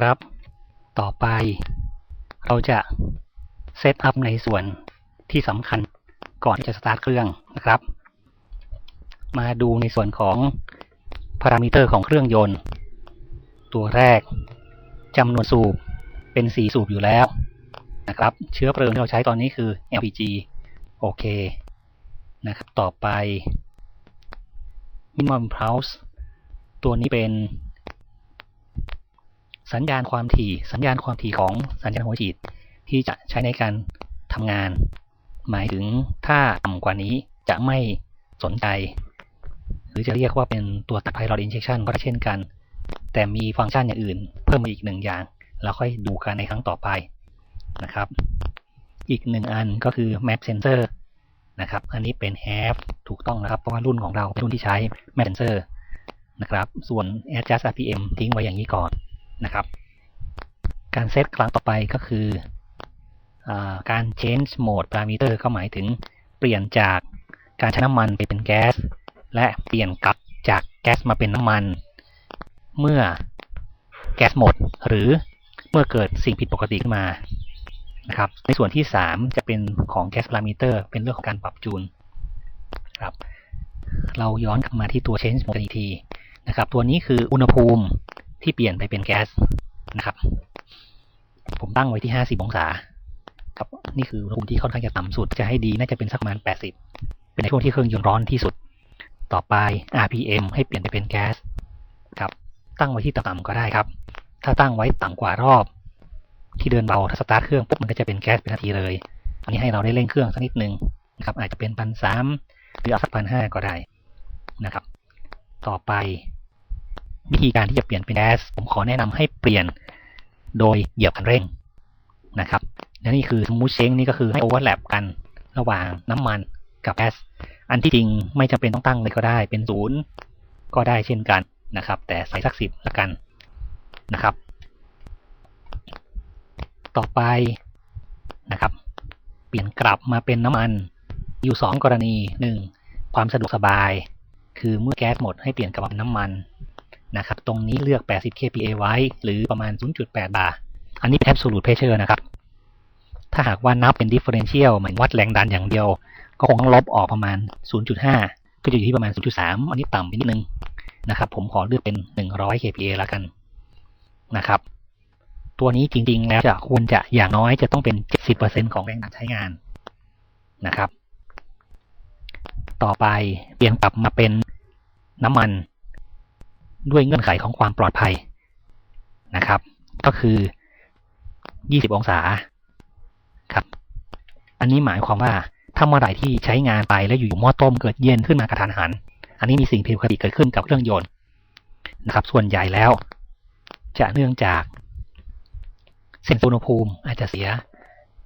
ครับ ต่อไป เราจะเซตอัพในส่วนที่สำคัญก่อนจะสตาร์ทเครื่องนะครับ มาดูในส่วนของพารามิเตอร์ของเครื่องยนต์ ตัวแรกจำนวนสูบเป็น 4 สูบอยู่แล้วนะครับ เชื้อเพลิงที่เราใช้ตอนนี้คือ LPG โอเคนะครับ ต่อไป minimum pulse ตัวนี้เป็น สัญญาณความถี่ สัญญาณความถี่ของสัญญาณหัวฉีดที่จะใช้ในการทำงาน หมายถึงถ้าต่ำกว่านี้จะไม่สนใจ หรือจะเรียกว่าเป็นตัวตัด pilot injection ก็ได้เช่นกัน แต่มีฟังก์ชันอย่างอื่น เพิ่มมาอีกหนึ่งอย่าง แล้วค่อยดูกันในครั้งต่อไปนะครับ อีกหนึ่งอันก็คือ map sensor นะครับ อันนี้เป็น have ถูกต้องนะครับ เพราะว่ารุ่นของเราเป็นรุ่นที่ใช้ map sensor นะครับ ส่วน adjust RPM ทิ้งไว้อย่างนี้ก่อน นะครับการเซตครั้งต่อไปก็คืออการ change mode parameter ก็หมายถึงเปลี่ยนจากการใช้น้ำมันไปเป็นแก๊ส และเปลี่ยนกลับจากแก๊สมาเป็นน้ำมัน เมื่อแก๊สหมดหรือเมื่อเกิดสิ่งผิดปกติขึ้นมานะครับในส่วนที่ 3 จะเป็นของ gas parameter เป็นเรื่องของการปรับจูนครับเราย้อนกลับมาที่ตัว change mode อีกทีนะครับตัวนี้คืออุณหภูมิ ที่เปลี่ยนไปเป็นแก๊สนะครับ ผมตั้งไว้ที่ 50 องศาครับนี่คืออุณหภูมิที่ค่อนข้างจะต่ำสุด จะให้ดีน่าจะเป็นสักประมาณ 80 เป็นในช่วงที่เครื่องยนต์ร้อนที่สุด ต่อไป RPM ให้เปลี่ยนไปเป็นแก๊สครับ ตั้งไว้ที่ต่ำๆก็ได้ครับ ถ้าตั้งไว้ต่ำกว่ารอบ ที่เดินเบาถ้าสตาร์ทเครื่องปุ๊บมันก็จะเป็นแก๊สเป็นนาทีเลย อันนี้ให้เราได้เร่งเครื่องสักนิดนึงนะครับ อาจจะเป็นพันสามหรือเอาสักพันห้าก็ได้นะครับ ต่อไป วิธีการที่จะเปลี่ยนเป็นแก๊สผมขอแนะนำให้เปลี่ยนโดยเหยียบคันเร่งนะครับและนี่คือสมูทเชงนี่ก็คือให้โอเวอร์แลปกันระหว่างน้ำมันกับแก๊สอันที่จริงไม่จำเป็นต้องตั้งเลยก็ได้เป็นศูนย์ก็ได้เช่นกันนะครับ แต่ใส่สักสิบละกันนะครับ ต่อไปนะครับ เปลี่ยนกลับมาเป็นน้ำมันอยู่สองกรณีหนึ่งความสะดวกสบาย คือเมื่อแก๊สหมดให้เปลี่ยนกลับมาเป็นน้ำมัน นะครับ ตรงนี้เลือก 80 kPa ไว้ หรือประมาณ 0.8 บาร์ อันนี้เป็น absolute pressure นะครับ ถ้าหากว่านับเป็น differential หมายวัดแรงดันอย่างเดียว ก็คงต้องลบออกประมาณ 0.5 ก็จะอยู่ที่ประมาณ 0.3 อันนี้ต่ำไปนิดนึงนะครับ ผมขอเลือกเป็น 100 kPa แล้วกันนะครับ ตัวนี้จริงๆ แล้วจะควรจะอย่างน้อยจะต้องเป็น 70%ของแรงดันใช้งานนะครับ ต่อไปเปลี่ยนกลับมาเป็นน้ำมัน ด้วยเงื่อนไขของความปลอดภัยนะครับ ก็คือ 20 องศาครับ อันนี้หมายความว่าถ้าเมื่อไหร่ที่ใช้งานไปแล้วอยู่หม้อต้มเกิดเย็นขึ้นมากระทันหัน อันนี้มีสิ่งผิดปกติเกิดขึ้นกับเครื่องยนต์นะครับ ส่วนใหญ่แล้ว จะเนื่องจากเส้นอุณหภูมิอาจจะเสีย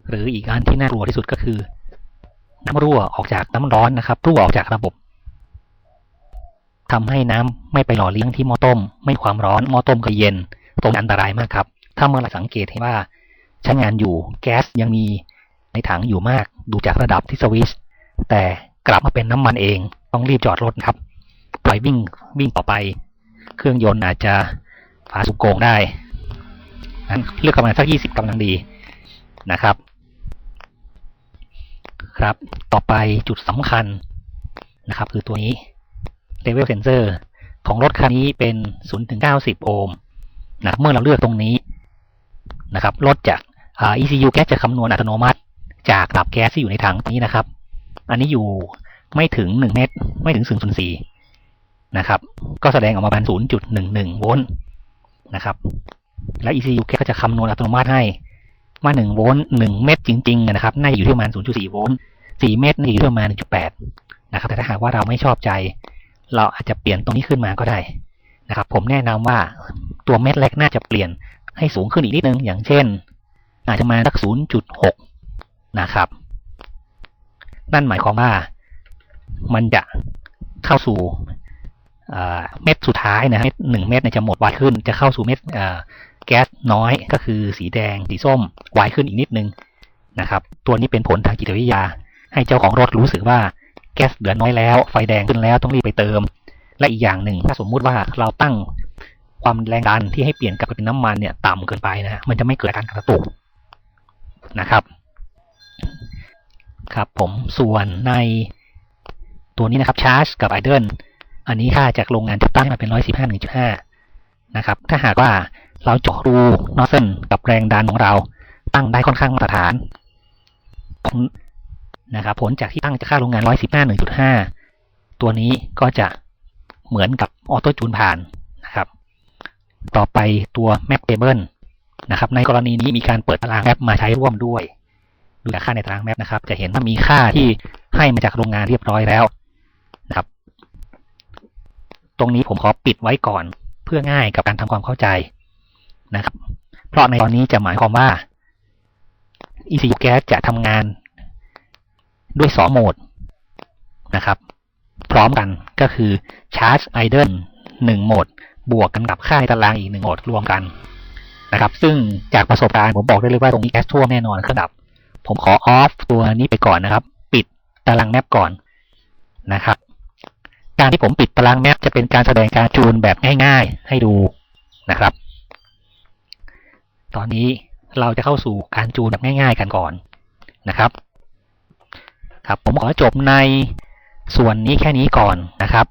หรืออีกอันที่น่ากลัวที่สุดก็คือ น้ำรั่วออกจากน้ำร้อนนะครับ รั่วออกจากระบบ ทำให้น้ำไม่ไปหล่อเลี้ยงที่หม้อต้ม ไม่ความร้อนหม้อต้มก็เย็น ตรงอันตรายมากครับ ถ้าเมื่อเราสังเกตเห็นว่าใช้งานอยู่แก๊สยังมีในถังอยู่มาก ดูจากระดับที่สวิชแต่กลับมาเป็นน้ำมันเอง ต้องรีบจอดรถครับ ปล่อยวิ่งวิ่งต่อไป เครื่องยนต์อาจจะฝาสุกโกงได้นั้นเลือกประมาณสักยี่สิบกำลังดีนะครับ ครับ ต่อไปจุดสำคัญนะครับ คือตัวนี้ level sensor ของรถคันนี้เป็น0ถึง90 โอห์มนะเมื่อเราเลือกตรงนี้นะครับรถจาก ECU แก๊สจะคำนวณอัตโนมัติ จากระดับแก๊สที่อยู่ในถังนี้นะครับ อันนี้อยู่ไม่ถึง 1 เมตร ไม่ถึง0 4 นะครับ ก็แสดงออกมาเป็น 0.11 โวลต์นะครับ และ ECU แก๊สก็จะคำนวณอัตโนมัติให้ว่า1โวลต์1เมตรจริงๆนะครับ น่าจะอยู่ที่ประมาณ 0.4 โวลต์4เมตรน่าจะอยู่ที่ประมาณ 1.8 นะครับ แต่ถ้าหากว่าเราไม่ชอบใจ เราอาจจะเปลี่ยนตรงนี้ขึ้นมาก็ได้นะครับ ผมแนะนำว่าตัวเม็ดเล็กน่าจะเปลี่ยนให้สูงขึ้นอีกนิดนึง อย่างเช่น อาจจะมาสัก 0.6 นะครับ นั่นหมายความว่ามันจะเข้าสู่เม็ดสุดท้ายนะเม็ดหนึ่งเม็ดจะหมดไวขึ้น จะเข้าสู่เม็ดแก๊สน้อยก็คือสีแดงสีส้มไวขึ้นอีกนิดนึงนะครับ ตัวนี้เป็นผลทางจิตวิทยา ให้เจ้าของรถรู้สึกว่า แก๊สเหลือน้อยแล้ว ไฟแดงขึ้นแล้วต้องรีบไปเติม และอีกอย่างหนึ่ง ถ้าสมมุติว่าเราตั้งควความแรงดันที่ให้เปลี่ยนกลับไปเป็นน้ำมันเนี่ยต่ำเกินไปนะฮะมันจะไม่เกิดการกระตุกนะครับ ครับผมส่วนในตัวนี้นะครับชาร์จกับไอเดนอันนี้ค่าจากโรงงานจะตั้งให้มาเป็น 115 1.5 นะครับ ถ้าหากว่าเราเจาะรูนอสเซนกับแรงดันของเราตั้งได้ค่อนข้างมาตรฐานผล นะครับผลจากที่ตั้งจากค่าโรงงาน 115 1.5 ตัวนี้ก็จะเหมือนกับออโต้จูนผ่านนะครับ ต่อไปตัว Map Table นะครับในกรณีนี้มีการเปิดตารางแมปมาใช้ร่วมด้วย ดูจากค่าในตารางแมปนะครับ จะเห็นว่ามีค่าที่ให้มาจากโรงงานเรียบร้อยแล้วนะครับ ตรงนี้ผมขอปิดไว้ก่อนเพื่อง่ายกับการทำความเข้าใจนะครับ เพราะในตอนนี้จะหมายความว่า ECU Gas จะทำงาน ด้วย 2 โหมดนะครับ พร้อมกันก็คือ Charge Idle 1โหมด บวกกันกับค่าในตารางอีก1โหมดรวมกันนะครับ ซึ่งจากประสบการณ์ผมบอกได้เลยว่าตรงนี้แก๊สท่วแน่นอนเครื่องดับ ผมขอออฟตัวนี้ไปก่อนนะครับ ปิดตารางแมปก่อนนะครับ การที่ผมปิดตารางแมปจะเป็นการแสดงการจูนแบบง่าย ๆ ให้ดูนะครับ ตอนนี้เราจะเข้าสู่การจูนแบบง่าย ๆ กันก่อนนะครับ ครับผมขอจบในส่วนนี้แค่นี้ก่อนนะครับ